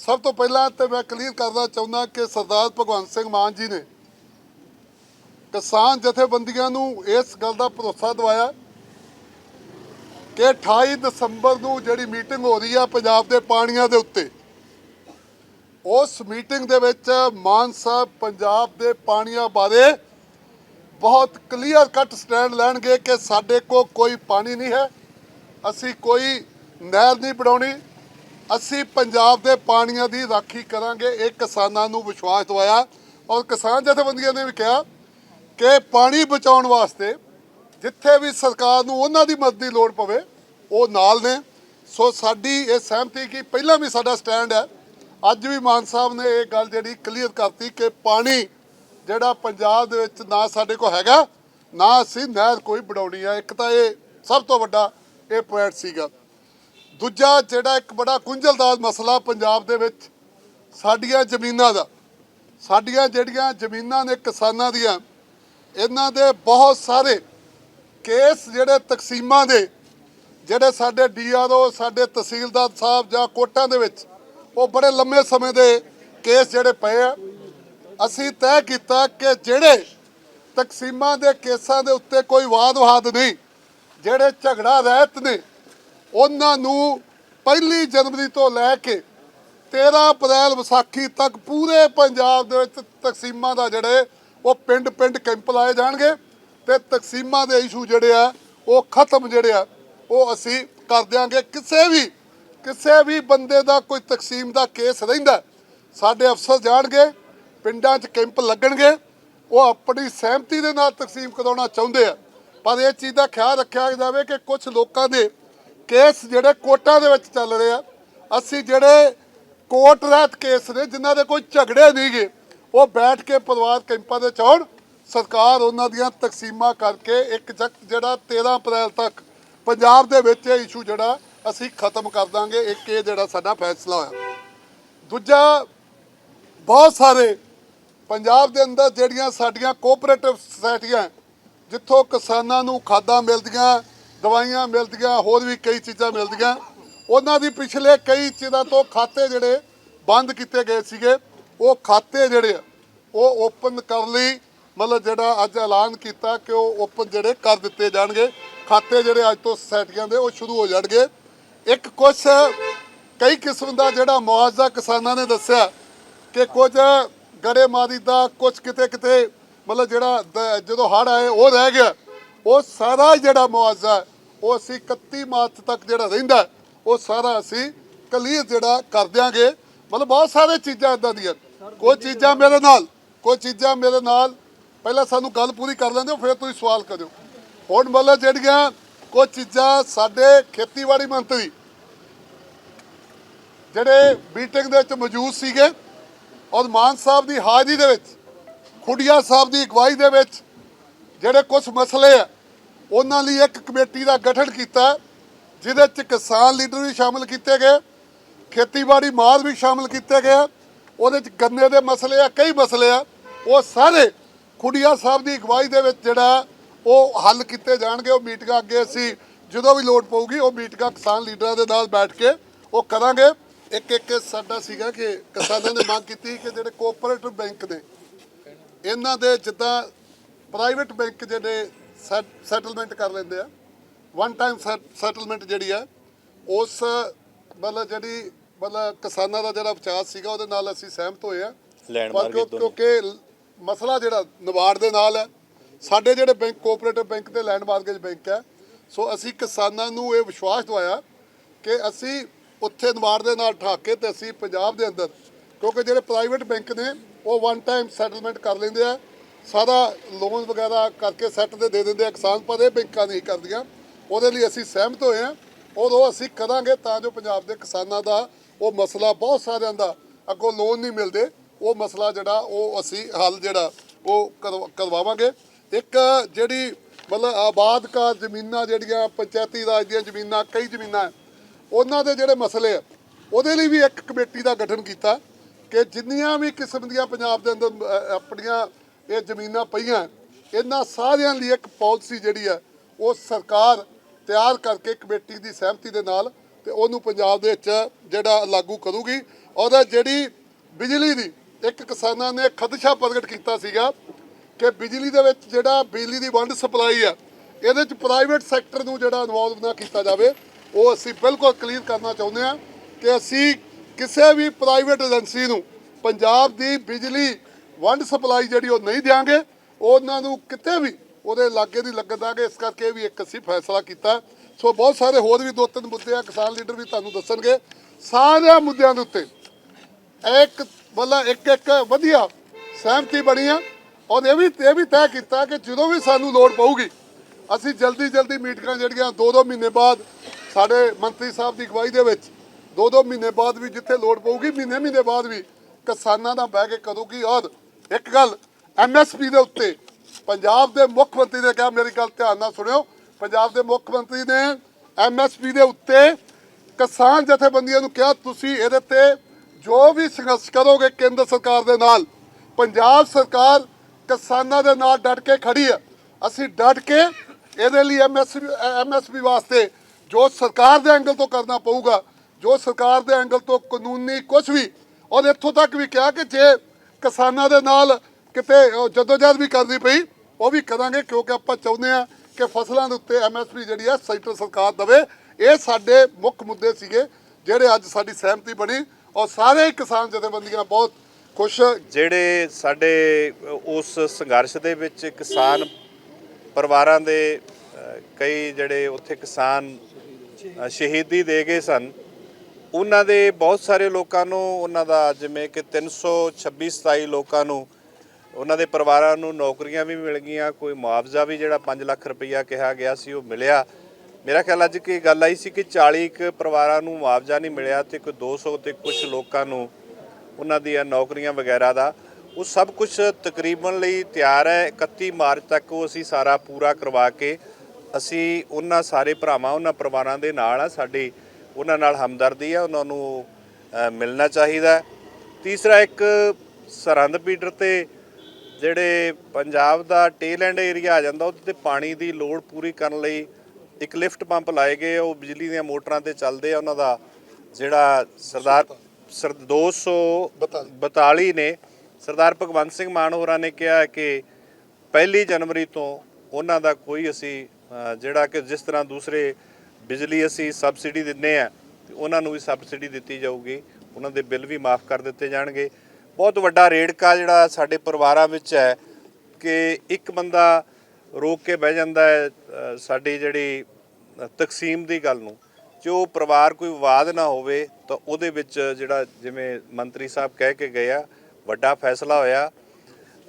ਸਭ ਤੋਂ ਪਹਿਲਾਂ ਤੇ ਮੈਂ ਕਲੀਅਰ ਕਰਨਾ ਚਾਹੁੰਦਾ ਕਿ ਸਰਦਾਰ ਭਗਵੰਤ ਸਿੰਘ ਮਾਨ ਜੀ ਨੇ ਕਿਸਾਨ ਜਥੇਬੰਦੀਆਂ ਨੂੰ ਇਸ ਗੱਲ ਦਾ ਭਰੋਸਾ ਦਿਵਾਇਆ ਕਿ 28 ਦਸੰਬਰ ਨੂੰ ਜਿਹੜੀ ਮੀਟਿੰਗ ਹੋ ਰਹੀ ਆ ਪੰਜਾਬ ਦੇ ਪਾਣੀਆਂ ਦੇ ਉੱਤੇ, ਉਸ ਮੀਟਿੰਗ ਦੇ ਵਿੱਚ ਮਾਨ ਸਾਹਿਬ ਪੰਜਾਬ ਦੇ ਪਾਣੀਆਂ ਬਾਰੇ ਬਹੁਤ ਕਲੀਅਰ ਕੱਟ ਸਟੈਂਡ ਲੈਣਗੇ ਕਿ ਸਾਡੇ ਕੋਲ ਕੋਈ ਪਾਣੀ ਨਹੀਂ ਹੈ, ਅਸੀਂ ਕੋਈ ਨਹਿਰ ਨਹੀਂ ਬਣਾਉਣੀ ਅਸੀਂ ਪੰਜਾਬ ਦੇ ਪਾਣੀਆਂ ਦੀ ਰਾਖੀ ਕਰਾਂਗੇ। ਇਹ ਕਿਸਾਨਾਂ ਨੂੰ ਵਿਸ਼ਵਾਸ ਦਵਾਇਆ ਔਰ ਕਿਸਾਨ ਜਥੇਬੰਦੀਆਂ ਨੇ ਵੀ ਕਿਹਾ ਕਿ ਪਾਣੀ ਬਚਾਉਣ ਵਾਸਤੇ ਜਿੱਥੇ ਵੀ ਸਰਕਾਰ ਨੂੰ ਉਹਨਾਂ ਦੀ ਮਦਦ ਦੀ ਲੋੜ ਪਵੇ, ਉਹ ਨਾਲ ਨੇ। ਸੋ ਸਾਡੀ ਇਹ ਸਹਿਮਤੀ ਕਿ ਪਹਿਲਾਂ ਵੀ ਸਾਡਾ ਸਟੈਂਡ ਹੈ। ਅੱਜ ਵੀ ਮਾਨ ਸਾਹਿਬ ਨੇ ਇਹ ਗੱਲ ਜਿਹੜੀ ਕਲੀਅਰ ਕਰਤੀ ਕਿ ਪਾਣੀ ਜਿਹੜਾ ਪੰਜਾਬ ਦੇ ਵਿੱਚ ਨਾ ਸਾਡੇ ਕੋਲ ਹੈਗਾ, ਨਾ ਅਸੀਂ ਨਹਿਰ ਕੋਈ ਬਣਾਉਣੀ ਆ ਇੱਕ ਤਾਂ ਇਹ ਸਭ ਤੋਂ ਵੱਡਾ ਇਹ ਪੁਆਇੰਟ ਸੀਗਾ। ਦੂਜਾ ਜਿਹੜਾ ਇੱਕ ਬੜਾ ਗੁੰਝਲਦਾਰ ਮਸਲਾ ਪੰਜਾਬ ਦੇ ਵਿੱਚ ਸਾਡੀਆਂ ਜ਼ਮੀਨਾਂ ਦਾ, ਸਾਡੀਆਂ ਜਿਹੜੀਆਂ ਜ਼ਮੀਨਾਂ ਨੇ ਕਿਸਾਨਾਂ ਦੀਆਂ, ਇਹਨਾਂ ਦੇ ਬਹੁਤ ਸਾਰੇ ਕੇਸ ਜਿਹੜੇ ਤਕਸੀਮਾਂ ਦੇ, ਜਿਹੜੇ ਸਾਡੇ ਡੀਆਰਓ, ਸਾਡੇ ਤਹਿਸੀਲਦਾਰ ਸਾਹਿਬ ਜਾਂ ਕੋਟਾਂ ਦੇ ਵਿੱਚ, ਉਹ ਬੜੇ ਲੰਮੇ ਸਮੇਂ ਦੇ ਕੇਸ ਜਿਹੜੇ ਪਏ ਆ। ਅਸੀਂ ਤੈਅ ਕੀਤਾ ਕਿ ਜਿਹੜੇ ਤਕਸੀਮਾਂ ਦੇ ਕੇਸਾਂ ਦੇ ਉੱਤੇ ਕੋਈ ਵਾਦ ਵਾਦ ਨਹੀਂ, ਜਿਹੜੇ ਝਗੜਾ ਰਹਿਤ ਨੇ ਉਹਨਾਂ ਨੂੰ ਪਹਿਲੀ ਜਨਵਰੀ ਤੋਂ ਲੈ ਕੇ 13 ਅਪ੍ਰੈਲ ਵਿਸਾਖੀ ਤੱਕ ਪੂਰੇ ਪੰਜਾਬ ਦੇ ਵਿੱਚ ਤਕਸੀਮਾਂ ਦਾ ਜਿਹੜੇ ਉਹ ਪਿੰਡ-ਪਿੰਡ ਕੈਂਪ ਲਾਏ ਜਾਣਗੇ ਤੇ ਤਕਸੀਮਾਂ ਦੇ ਇਸ਼ੂ ਜਿਹੜੇ ਆ, ਉਹ ਖਤਮ ਜਿਹੜੇ ਆ, ਉਹ ਅਸੀਂ ਕਰ ਦਿਆਂਗੇ। ਕਿਸੇ ਵੀ ਕਿਸੇ ਵੀ ਬੰਦੇ ਦਾ ਕੋਈ ਤਕਸੀਮ ਦਾ ਕੇਸ ਰਹਿੰਦਾ, ਸਾਡੇ ਅਫਸਰ ਜਾਣਗੇ, ਪਿੰਡਾਂ 'ਚ ਕੈਂਪ ਲੱਗਣਗੇ, ਉਹ ਆਪਣੀ ਸਹਿਮਤੀ ਦੇ ਨਾਲ ਤਕਸੀਮ ਕਰਾਉਣਾ ਚਾਹੁੰਦੇ ਆ। ਪਰ ਇਹ ਚੀਜ਼ ਦਾ ਖਿਆਲ ਰੱਖਿਆ ਜਾਵੇ ਕਿ ਕੁਝ ਲੋਕਾਂ ਦੇ ਕੇਸ ਜਿਹੜੇ ਕੋਰਟਾਂ ਦੇ ਵਿੱਚ ਚੱਲ ਰਹੇ ਆ, ਅਸੀਂ ਜਿਹੜੇ ਕੋਰਟ ਰਹਿਤ ਕੇਸ ਨੇ, ਜਿਨ੍ਹਾਂ ਦੇ ਕੋਈ ਝਗੜੇ ਨਹੀਂਗੇ, ਉਹ ਬੈਠ ਕੇ ਪਰਿਵਾਰ ਕੈਂਪਾਂ ਦੇ ਚੌੜ ਸਰਕਾਰ ਉਹਨਾਂ ਦੀਆਂ ਤਕਸੀਮਾਂ ਕਰਕੇ ਇੱਕ ਜਕ ਜਿਹੜਾ 13 ਅਪ੍ਰੈਲ ਤੱਕ ਪੰਜਾਬ ਦੇ ਵਿੱਚ ਇਹ ਇਸ਼ੂ ਜਿਹੜਾ, ਅਸੀਂ ਖਤਮ ਕਰ ਦਾਂਗੇ। ਇੱਕ ਇਹ ਜਿਹੜਾ ਸਾਡਾ ਫੈਸਲਾ ਹੋਇਆ। ਦੂਜਾ, ਬਹੁਤ ਸਾਰੇ ਪੰਜਾਬ ਦੇ ਅੰਦਰ ਜਿਹੜੀਆਂ ਸਾਡੀਆਂ ਕੋਆਪਰੇਟਿਵ ਸੋਸਾਇਟੀਆਂ ਜਿੱਥੋਂ ਕਿਸਾਨਾਂ ਨੂੰ ਖਾਦਾਂ ਮਿਲਦੀਆਂ ਦਵਾਈਆਂ ਮਿਲਦੀਆਂ, ਹੋਰ ਵੀ ਕਈ ਚੀਜ਼ਾਂ ਮਿਲਦੀਆਂ। ਉਹਨਾਂ ਦੀ ਪਿਛਲੇ ਕਈ ਚਿਰਾਂ ਤੋਂ ਖਾਤੇ ਜਿਹੜੇ ਬੰਦ ਕੀਤੇ ਗਏ ਸੀਗੇ, ਉਹ ਖਾਤੇ ਜਿਹੜੇ ਉਹ ਓਪਨ ਕਰ ਲਈ ਮਤਲਬ ਜਿਹੜਾ ਅੱਜ ਐਲਾਨ ਕੀਤਾ ਕਿ ਉਹ ਓਪਨ ਜਿਹੜੇ ਕਰ ਦਿੱਤੇ ਜਾਣਗੇ। ਖਾਤੇ ਜਿਹੜੇ ਅੱਜ ਤੋਂ ਸੁਸਾਇਟੀਆਂ ਦੇ, ਉਹ ਸ਼ੁਰੂ ਹੋ ਜਾਣਗੇ। ਇੱਕ ਕੁਛ ਕਈ ਕਿਸਮ ਦਾ ਜਿਹੜਾ ਮੁਆਵਜ਼ਾ ਕਿਸਾਨਾਂ ਨੇ ਦੱਸਿਆ ਕਿ ਕੁਝ ਗੜੇਮਾਰੀ ਦਾ ਕੁਝ ਕਿਤੇ ਕਿਤੇ ਮਤਲਬ ਜਿਹੜਾ ਦ- ਜਦੋਂ ਹੜ ਆਏ, ਉਹ ਰਹਿ ਗਿਆ। ਉਹ ਸਾਰਾ ਜਿਹੜਾ ਮੁਆਵਜ਼ਾ ਉਹ ਅਸੀਂ 31 ਮਾਰਚ ਤੱਕ ਜਿਹੜਾ ਰਹਿੰਦਾ ਉਹ ਸਾਰਾ ਅਸੀਂ ਕਲੀਅਰ ਜਿਹੜਾ ਕਰ ਦਿਆਂਗੇ। ਮਤਲਬ ਬਹੁਤ ਸਾਰੇ ਚੀਜ਼ਾਂ ਇਦਾਂ ਦੀਆਂ। ਕੋਈ ਚੀਜ਼ਾਂ ਮੇਰੇ ਨਾਲ, ਕੋਈ ਚੀਜ਼ਾਂ ਮੇਰੇ ਨਾਲ, ਪਹਿਲਾਂ ਸਾਨੂੰ ਗੱਲ ਪੂਰੀ ਕਰ ਲੈਂਦੇ ਹੋ, ਫਿਰ ਤੁਸੀਂ ਸਵਾਲ ਕਰਿਓ। ਹੁਣ ਮਤਲਬ ਜਿਹੜੀਆਂ ਕੁਝ ਚੀਜ਼ਾਂ ਸਾਡੇ ਖੇਤੀਬਾੜੀ ਮੰਤਰੀ ਜਿਹੜੇ ਮੀਟਿੰਗ ਦੇ ਵਿੱਚ ਮੌਜੂਦ ਸੀਗੇ, ਔਰ ਮਾਨ ਸਾਹਿਬ ਦੀ ਹਾਜ਼ਰੀ ਦੇ ਵਿੱਚ, ਖੁੱਡੀਆਂ ਸਾਹਿਬ ਦੀ ਅਗਵਾਈ ਦੇ ਵਿੱਚ ਜਿਹੜੇ ਕੁਝ ਮਸਲੇ ਆ, ਉਹਨਾਂ ਲਈ ਇੱਕ ਕਮੇਟੀ ਦਾ ਗਠਨ ਕੀਤਾ, ਜਿਹਦੇ ਚ ਕਿਸਾਨ ਲੀਡਰ ਵੀ ਸ਼ਾਮਲ ਕੀਤੇ ਗਏ, ਖੇਤੀਬਾੜੀ ਮਾਲ ਵੀ ਸ਼ਾਮਲ ਕੀਤੇ ਗਏ ਉਹਦੇ ਚ ਗੰਨੇ ਦੇ ਮਸਲੇ ਆ, ਕਈ ਮਸਲੇ ਆ, ਉਹ ਸਾਰੇ ਖੁੱਡੀਆ ਸਾਹਿਬ ਦੀ ਅਗਵਾਈ ਦੇ ਵਿੱਚ ਜਿਹੜਾ ਉਹ ਹੱਲ ਕੀਤੇ ਜਾਣਗੇ, ਉਹ ਮੀਟਿੰਗਾਂ ਅੱਗੇ ਅਸੀਂ ਜਦੋਂ ਵੀ ਲੋੜ ਪਊਗੀ, ਉਹ ਮੀਟਿੰਗਾਂ ਕਿਸਾਨ ਲੀਡਰਾਂ ਦੇ ਨਾਲ ਬੈਠ ਕੇ ਉਹ ਕਰਾਂਗੇ। ਇੱਕ ਇੱਕ ਸਾਡਾ ਸੀਗਾ ਕਿ ਕਿਸਾਨਾਂ ਨੇ ਮੰਗ ਕੀਤੀ ਕਿ ਜਿਹੜੇ ਕੋਆਪਰੇਟਿਵ ਬੈਂਕ ਨੇ, ਇਹਨਾਂ ਦੇ ਜਿੱਦਾਂ ਪ੍ਰਾਈਵੇਟ ਬੈਂਕ ਜਿਹੜੇ ਸੈਟਲਮੈਂਟ ਕਰ ਲੈਂਦੇ ਆ। ਵਨ ਟਾਈਮ ਸੈਟਲਮੈਂਟ ਜਿਹੜੀ ਆ ਉਸ ਮਤਲਬ ਜਿਹੜੀ ਮਤਲਬ ਕਿਸਾਨਾਂ ਦਾ ਜਿਹੜਾ ਵਿਚਾਰ ਸੀਗਾ ਉਹਦੇ ਨਾਲ ਅਸੀਂ ਸਹਿਮਤ ਹੋਏ ਆ। ਦੋਨੋਂ। ਕਿਉਂਕਿ ਮਸਲਾ ਜਿਹੜਾ ਨਵਾੜ ਦੇ ਨਾਲ ਹੈ ਸਾਡੇ ਜਿਹੜੇ ਬੈਂਕ ਕੋਆਪਰੇਟਿਵ ਬੈਂਕ ਤੇ ਲੈਂਡ ਮਾਰਗੇਜ ਬੈਂਕ ਹੈ ਸੋ ਅਸੀਂ ਕਿਸਾਨਾਂ ਨੂੰ ਇਹ ਵਿਸ਼ਵਾਸ ਦਵਾਇਆ ਕਿ ਅਸੀਂ ਉੱਥੇ ਨਵਾੜ ਦੇ ਨਾਲ ਠਾਕ ਕੇ ਤੇ ਅਸੀਂ ਪੰਜਾਬ ਦੇ ਅੰਦਰ ਕਿਉਂਕਿ ਜਿਹੜੇ ਪ੍ਰਾਈਵੇਟ ਬੈਂਕ ਨੇ ਉਹ ਵਨ ਟਾਈਮ ਸੈਟਲਮੈਂਟ ਕਰ ਲੈਂਦੇ ਆ। ਸਾਰਾ ਲੋਨ ਵਗੈਰਾ ਕਰਕੇ ਸੈੱਟ ਦੇ ਦੇ ਦਿੰਦੇ ਆ। ਕਿਸਾਨ ਪਰ ਇਹ ਬੈਂਕਾਂ ਨਹੀਂ ਕਰਦੀਆਂ। ਉਹਦੇ ਲਈ ਅਸੀਂ ਸਹਿਮਤ ਹੋਏ ਆ ਔਰ ਉਹ ਅਸੀਂ ਕਰਾਂਗੇ ਤਾਂ ਜੋ ਪੰਜਾਬ ਦੇ ਕਿਸਾਨਾਂ ਦਾ ਉਹ ਮਸਲਾ ਬਹੁਤ ਸਾਰਿਆਂ ਦਾ ਅੱਗੋਂ ਲੋਨ ਨਹੀਂ ਮਿਲਦੇ। ਉਹ ਮਸਲਾ ਜਿਹੜਾ ਉਹ ਅਸੀਂ ਹੱਲ ਜਿਹੜਾ ਉਹ ਕਰਵਾ- ਕਰਵਾਵਾਂਗੇ। ਇੱਕ ਜਿਹੜੀ ਮਤਲਬ ਆਬਾਦਕਾਰ ਜ਼ਮੀਨਾਂ ਜਿਹੜੀਆਂ, ਪੰਚਾਇਤੀ ਰਾਜ ਦੀਆਂ ਜ਼ਮੀਨਾਂ, ਕਈ ਜ਼ਮੀਨਾਂ, ਉਹਨਾਂ ਦੇ ਜਿਹੜੇ ਮਸਲੇ ਆ, ਉਹਦੇ ਲਈ ਵੀ ਇੱਕ ਕਮੇਟੀ ਦਾ ਗਠਨ ਕੀਤਾ ਕਿ ਜਿੰਨੀਆਂ ਵੀ ਕਿਸਮ ਦੀਆਂ ਪੰਜਾਬ ਦੇ ਅੰਦਰ ਆਪਣੀਆਂ ਇਹ ਜ਼ਮੀਨਾਂ ਪਈਆਂ। ਇਹਨਾਂ ਸਾਰਿਆਂ ਲਈ ਇੱਕ ਪਾਲਿਸੀ ਜਿਹੜੀ ਆ ਉਹ ਸਰਕਾਰ ਤਿਆਰ ਕਰਕੇ ਕਮੇਟੀ ਦੀ ਸਹਿਮਤੀ ਦੇ ਨਾਲ ਤੇ ਉਹਨੂੰ ਪੰਜਾਬ ਦੇ ਵਿੱਚ ਜਿਹੜਾ ਲਾਗੂ ਕਰੂਗੀ। ਔਰ ਜਿਹੜੀ ਬਿਜਲੀ ਦੀ, ਇੱਕ ਕਿਸਾਨਾਂ ਨੇ ਖਦਸ਼ਾ ਪ੍ਰਗਟ ਕੀਤਾ ਸੀਗਾ ਕਿ ਬਿਜਲੀ ਦੇ ਵਿੱਚ ਜਿਹੜਾ ਬਿਜਲੀ ਦੀ ਵੰਡ ਸਪਲਾਈ ਆ ਇਹਦੇ ਚ ਪ੍ਰਾਈਵੇਟ ਸੈਕਟਰ ਨੂੰ ਜਿਹੜਾ ਇਨਵੋਲਵ ਨਾ ਕੀਤਾ ਜਾਵੇ, ਉਹ ਅਸੀਂ ਬਿਲਕੁਲ ਕਲੀਅਰ ਕਰਨਾ ਚਾਹੁੰਦੇ ਹਾਂ ਕਿ ਅਸੀਂ ਕਿਸੇ ਵੀ ਪ੍ਰਾਈਵੇਟ ਏਜੰਸੀ ਨੂੰ ਪੰਜਾਬ ਦੀ ਬਿਜਲੀ ਵੰਡ ਸਪਲਾਈ ਜਿਹੜੀ ਉਹ ਨਹੀਂ ਦਿਆਂਗੇ, ਉਹਨਾਂ ਨੂੰ ਕਿਤੇ ਵੀ ਉਹਦੇ ਲਾਗੇ ਦੀ ਲੱਗਣ ਦਾਂਗੇ। ਇਸ ਕਰਕੇ ਇਹ ਵੀ ਇੱਕ ਅਸੀਂ ਫੈਸਲਾ ਕੀਤਾ। ਸੋ ਬਹੁਤ ਸਾਰੇ ਹੋਰ ਵੀ ਦੋ ਤਿੰਨ ਮੁੱਦੇ ਆ, ਕਿਸਾਨ ਲੀਡਰ ਵੀ ਤੁਹਾਨੂੰ ਦੱਸਣਗੇ। ਸਾਰਿਆਂ ਮੁੱਦਿਆਂ ਦੇ ਉੱਤੇ ਇੱਕ ਮਤਲਬ ਇੱਕ ਇੱਕ ਵਧੀਆ ਸਹਿਮਤੀ ਬਣੀ ਆ। ਔਰ ਇਹ ਵੀ ਇਹ ਵੀ ਤੈਅ ਕੀਤਾ ਕਿ ਜਦੋਂ ਵੀ ਸਾਨੂੰ ਲੋੜ ਪਊਗੀ, ਅਸੀਂ ਜਲਦੀ ਜਲਦੀ ਮੀਟਿੰਗਾਂ ਜਿਹੜੀਆਂ ਦੋ ਦੋ ਮਹੀਨੇ ਬਾਅਦ ਸਾਡੇ ਮੰਤਰੀ ਸਾਹਿਬ ਦੀ ਅਗਵਾਈ ਦੇ ਵਿੱਚ, ਦੋ ਦੋ ਮਹੀਨੇ ਬਾਅਦ ਵੀ ਜਿੱਥੇ ਲੋੜ ਪਊਗੀ, ਮਹੀਨੇ ਮਹੀਨੇ ਬਾਅਦ ਵੀ ਕਿਸਾਨਾਂ ਨਾਲ ਬਹਿ ਕੇ ਕਰੂਗੀ ਔਰ ਇੱਕ ਗੱਲ ਐਮਐਸਪੀ ਦੇ ਉੱਤੇ ਪੰਜਾਬ ਦੇ ਮੁੱਖ ਮੰਤਰੀ ਨੇ ਕਿਹਾ, ਮੇਰੀ ਗੱਲ ਧਿਆਨ ਨਾਲ ਸੁਣਿਓ, ਪੰਜਾਬ ਦੇ ਮੁੱਖ ਮੰਤਰੀ ਨੇ ਐਮਐਸਪੀ ਦੇ ਉੱਤੇ ਕਿਸਾਨ ਜਥੇਬੰਦੀਆਂ ਨੂੰ ਕਿਹਾ, ਤੁਸੀਂ ਇਹਦੇ ਤੇ ਜੋ ਵੀ ਸੰਘਰਸ਼ ਕਰੋਗੇ ਕੇਂਦਰ ਸਰਕਾਰ ਦੇ ਨਾਲ, ਪੰਜਾਬ ਸਰਕਾਰ ਕਿਸਾਨਾਂ ਦੇ ਨਾਲ ਡਟ ਕੇ ਖੜੀ ਹੈ। ਅਸੀਂ ਡਟ ਕੇ ਇਹਦੇ ਲਈ ਐਮਐਸਪੀ ਐਮਐਸਪੀ ਵਾਸਤੇ ਜੋ ਸਰਕਾਰ ਦੇ ਐਂਗਲ ਤੋਂ ਕਰਨਾ ਪਊਗਾ, ਜੋ ਸਰਕਾਰ ਦੇ ਐਂਗਲ ਤੋਂ ਕਾਨੂੰਨੀ ਕੁਝ ਵੀ, ਔਰ ਇੱਥੋਂ ਤੱਕ ਵੀ ਕਿਹਾ ਕਿ ਜੇ ਕਿਸਾਨਾਂ ਦੇ ਨਾਲ ਕਿਤੇ, ਉਹ ਜਦੋਜਹਿਦ ਵੀ ਕਰਨੀ ਪਈ, ਉਹ ਵੀ ਕਰਾਂਗੇ ਕਿਉਂਕਿ ਆਪਾਂ ਚਾਹੁੰਦੇ ਆ ਕਿ ਫਸਲਾਂ ਦੇ ਉੱਤੇ ਐਮਐਸਪੀ ਜਿਹੜੀ ਆ ਸੈਂਟਰ ਸਰਕਾਰ ਦਵੇ। ਇਹ ਸਾਡੇ ਮੁੱਖ ਮੁੱਦੇ ਸੀਗੇ, ਜਿਹੜੇ ਅੱਜ ਸਾਡੀ ਸਹਿਮਤੀ ਬਣੀ। ਔਰ ਸਾਰੇ ਕਿਸਾਨ ਜਥੇਬੰਦੀਆਂ ਬਹੁਤ ਖੁਸ਼ ਜਿਹੜੇ ਸਾਡੇ, ਉਸ ਸੰਘਰਸ਼ ਦੇ ਵਿੱਚ ਕਿਸਾਨ ਪਰਿਵਾਰਾਂ ਦੇ ਕਈ ਜਿਹੜੇ ਉੱਥੇ ਕਿਸਾਨ ਸ਼ਹੀਦੀ ਦੇ ਗਏ ਸਨ ਉਹਨਾਂ ਦੇ ਬਹੁਤ ਸਾਰੇ ਲੋਕਾਂ ਨੂੰ, ਉਹਨਾਂ ਦਾ ਜਿਵੇਂ ਕਿ 326 27 ਲੋਕਾਂ ਨੂੰ, ਉਹਨਾਂ ਦੇ ਪਰਿਵਾਰਾਂ ਨੂੰ ਨੌਕਰੀਆਂ ਵੀ ਮਿਲ ਗਈਆਂ, ਕੋਈ ਮੁਆਵਜ਼ਾ ਵੀ ਜਿਹੜਾ 5 ਲੱਖ ਰੁਪਈਆ ਕਿਹਾ ਗਿਆ ਸੀ ਉਹ ਮਿਲਿਆ। ਮੇਰਾ ਖਿਆਲ ਅੱਜ ਕੀ ਗੱਲ ਆਈ ਸੀ ਕਿ 40 ਕੁ ਪਰਿਵਾਰਾਂ ਨੂੰ ਮੁਆਵਜ਼ਾ ਨਹੀਂ ਮਿਲਿਆ ਤੇ ਕੋਈ 200 ਤੇ ਕੁਝ ਲੋਕਾਂ ਨੂੰ ਉਹਨਾਂ ਦੀਆਂ ਨੌਕਰੀਆਂ ਵਗੈਰਾ ਦਾ। ਉਹ ਸਭ ਕੁਝ ਤਕਰੀਬਨ ਲਈ ਤਿਆਰ ਹੈ 31 ਮਾਰਚ ਤੱਕ ਉਹ ਅਸੀਂ ਸਾਰਾ ਪੂਰਾ ਕਰਵਾ ਕੇ ਅਸੀਂ ਉਹਨਾਂ ਸਾਰੇ ਭਰਾਵਾਂ, ਉਹਨਾਂ ਪਰਿਵਾਰਾਂ ਦੇ ਨਾਲ ਆ, ਸਾਡੀ ਉਹਨਾਂ ਨਾਲ ਹਮਦਰਦੀ ਆ ਉਹਨਾਂ ਨੂੰ ਮਿਲਣਾ ਚਾਹੀਦਾ। ਤੀਸਰਾ ਇੱਕ ਸਰਹੰਦ ਪੀਟਰ ਤੇ ਜਿਹੜੇ ਪੰਜਾਬ ਦਾ ਟੇਲ ਐਂਡ ਏਰੀਆ ਆ ਜਾਂਦਾ ਉਹਦੇ ਤੇ ਪਾਣੀ ਦੀ ਲੋੜ ਪੂਰੀ ਕਰਨ ਲਈ ਇੱਕ ਲਿਫਟ ਪੰਪ ਲਾਏ ਗਏ ਉਹ ਬਿਜਲੀ ਦੀਆਂ ਮੋਟਰਾਂ ਤੇ ਚੱਲਦੇ ਆ ਉਹਨਾਂ ਦਾ ਜਿਹੜਾ ਸਰਦਾਰ ਸਰ 242 ਨੇ ਸਰਦਾਰ ਭਗਵੰਤ ਸਿੰਘ ਮਾਨ ਹੋਰਾਂ ਨੇ ਕਿਹਾ ਕਿ ਪਹਿਲੀ ਜਨਵਰੀ ਤੋਂ ਉਹਨਾਂ ਦਾ ਕੋਈ ਅਸੀਂ ਜਿਹੜਾ ਕਿ ਜਿਸ ਤਰ੍ਹਾਂ ਦੂਸਰੇ ਬਿਜਲੀ ਅਸੀਂ ਸਬਸਿਡੀ ਦਿੰਨੇ ਆ ਉਹਨਾਂ ਨੂੰ ਵੀ ਸਬਸਿਡੀ ਦਿੱਤੀ ਜਾਊਗੀ। ਉਹਨਾਂ ਦੇ ਬਿੱਲ ਵੀ ਮਾਫ ਕਰ ਦਿੱਤੇ ਜਾਣਗੇ। ਬਹੁਤ ਵੱਡਾ ਰੇੜਕਾ ਜਿਹੜਾ ਸਾਡੇ ਪਰਿਵਾਰਾਂ ਵਿੱਚ ਹੈ ਕਿ ਇੱਕ ਬੰਦਾ ਰੋਕ ਕੇ ਬਹਿ ਜਾਂਦਾ ਹੈ ਸਾਡੀ ਜਿਹੜੀ ਤਕਸੀਮ ਦੀ ਗੱਲ ਨੂੰ। ਜੋ ਪਰਿਵਾਰ ਕੋਈ ਵਿਵਾਦ ਨਾ ਹੋਵੇ, ਤਾਂ ਉਹਦੇ ਵਿੱਚ ਜਿਹੜਾ ਜਿਵੇਂ ਮੰਤਰੀ ਸਾਹਿਬ ਕਹਿ ਕੇ ਗਏ ਆ, ਵੱਡਾ ਫੈਸਲਾ ਹੋਇਆ।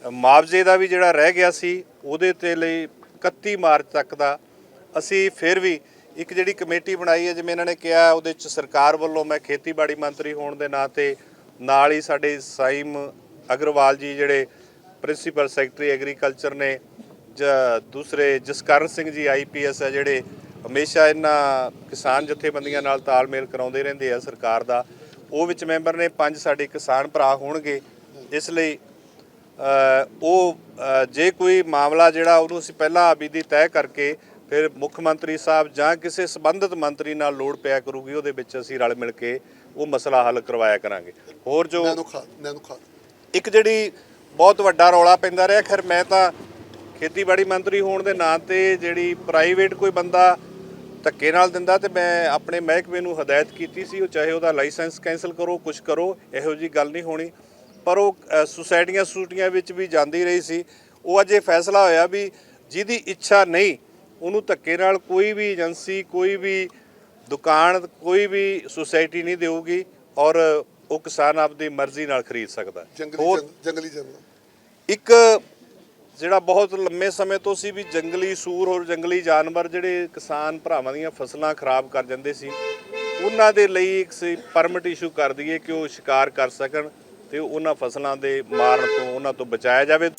ਮੁਆਵਜ਼ੇ ਦਾ ਵੀ ਜਿਹੜਾ ਰਹਿ ਗਿਆ ਸੀ, ਉਹਦੇ ਤੇ ਲਈ 31 ਮਾਰਚ ਤੱਕ ਦਾ। ਅਸੀਂ ਫਿਰ ਵੀ ਇੱਕ ਜਿਹੜੀ ਕਮੇਟੀ ਬਣਾਈ ਹੈ, ਜਿਵੇਂ ਇਹਨਾਂ ਨੇ ਕਿਹਾ, ਉਹਦੇ ਚ ਸਰਕਾਰ ਵੱਲੋਂ ਮੈਂ ਖੇਤੀਬਾੜੀ ਮੰਤਰੀ ਹੋਣ ਦੇ ਨਾਂ ਤੇ ਨਾਲ ਹੀ ਸਾਡੇ ਸਾਈਮ ਅਗਰਵਾਲ ਜੀ ਜਿਹੜੇ ਪ੍ਰਿੰਸੀਪਲ ਸੈਕਟਰੀ ਐਗਰੀਕਲਚਰ ਨੇ, ਜ- ਦੂਸਰੇ ਜਸਕਰਨ ਸਿੰਘ ਜੀ ਆਈਪੀਐਸ ਹੈ ਜਿਹੜੇ ਹਮੇਸ਼ਾ ਇਹਨਾਂ ਕਿਸਾਨ ਜਥੇਬੰਦੀਆਂ ਨਾਲ ਤਾਲਮੇਲ ਕਰਾਉਂਦੇ ਰਹਿੰਦੇ ਆ ਸਰਕਾਰ ਦਾ, ਉਹ ਵਿੱਚ ਮੈਂਬਰ ਨੇ, ਪੰਜ ਸਾਡੇ ਕਿਸਾਨ ਭਰਾ ਹੋਣਗੇ। ਇਸ ਲਈ ਉਹ ਜੇ ਕੋਈ ਮਾਮਲਾ ਜਿਹੜਾ ਉਹਨੂੰ ਅਸੀਂ ਪਹਿਲਾਂ ਆਬੀਦੀ ਤੈਅ ਕਰਕੇ ਫਿਰ ਮੁੱਖ ਮੰਤਰੀ ਸਾਹਿਬ ਜਾਂ ਕਿਸੇ ਸੰਬੰਧਿਤ ਮੰਤਰੀ ਨਾਲ ਲੋੜ ਪਿਆ ਕਰੂਗੀ ਉਹਦੇ ਵਿੱਚ ਅਸੀਂ ਰਲ ਮਿਲ ਕੇ ਉਹ ਮਸਲਾ ਹੱਲ ਕਰਵਾਇਆ ਕਰਾਂਗੇ। ਹੋਰ ਜੋ ਨੈਨੋ ਖਾਦ ਨੈਨੋ ਖਾਦ। ਇੱਕ ਜਿਹੜੀ ਬਹੁਤ ਵੱਡਾ ਰੌਲਾ ਪੈਂਦਾ ਰਿਹਾ ਖੈਰ ਮੈਂ ਤਾਂ ਖੇਤੀਬਾੜੀ ਮੰਤਰੀ ਹੋਣ ਦੇ ਨਾਂ ਤੇ ਜਿਹੜੀ ਪ੍ਰਾਈਵੇਟ ਕੋਈ ਬੰਦਾ ਧੱਕੇ ਨਾਲ ਦਿੰਦਾ ਤੇ ਮੈਂ ਆਪਣੇ ਮਹਿਕਮੇ ਨੂੰ ਹਦਾਇਤ ਕੀਤੀ ਸੀ ਉਹ ਚਾਹੇ ਉਹਦਾ ਲਾਇਸੈਂਸ ਕੈਨਸਲ ਕਰੋ ਕੁਝ ਕਰੋ ਇਹੋ ਜੀ ਗੱਲ ਨਹੀਂ ਹੋਣੀ। ਪਰ ਉਹ ਸੁਸਾਇਟੀਆਂ ਸੂਟੀਆਂ ਵਿੱਚ ਵੀ ਜਾਂਦੀ ਰਹੀ ਸੀ। ਉਹ ਅੱਜ ਇਹ ਫੈਸਲਾ ਹੋਇਆ ਵੀ ਜਿਹਦੀ ਇੱਛਾ ਨਹੀਂ ਉਹਨੂੰ ਧੱਕੇ ਨਾਲ ਕੋਈ ਵੀ ਏਜੰਸੀ ਕੋਈ ਵੀ ਦੁਕਾਨ ਕੋਈ ਵੀ ਸੁਸਾਇਟੀ ਨਹੀਂ ਦੇਊਗੀ ਔਰ ਉਹ ਕਿਸਾਨ ਆਪਦੀ ਮਰਜ਼ੀ ਨਾਲ ਖਰੀਦ ਸਕਦਾ। ਜੰਗਲੀ ਹੋਰ ਜੰਗ- ਜੰਗਲੀ ਜਾਨਵਰ ਇੱਕ ਜਿਹੜਾ ਬਹੁਤ ਲੰਮੇ ਸਮੇਂ ਤੋਂ ਸੀ ਵੀ ਜੰਗਲੀ ਸੂਰ ਹੋਰ ਜੰਗਲੀ ਜਾਨਵਰ ਜਿਹੜੇ ਕਿਸਾਨ ਭਰਾਵਾਂ ਦੀਆਂ ਫਸਲਾਂ ਖਰਾਬ ਕਰ ਜਾਂਦੇ ਸੀ ਉਹਨਾਂ ਦੇ ਲਈ ਇੱਕ ਸੀ ਪਰਮਿਟ ਇਸ਼ੂ ਕਰ ਦਈਏ ਕਿ ਉਹ ਸ਼ਿਕਾਰ ਕਰ ਸਕਣ ਤੇ ਉਹਨਾਂ ਫਸਲਾਂ ਦੇ ਮਾਰਨ ਤੋਂ ਉਹਨਾਂ ਤੋਂ ਬਚਾਇਆ ਜਾਵੇ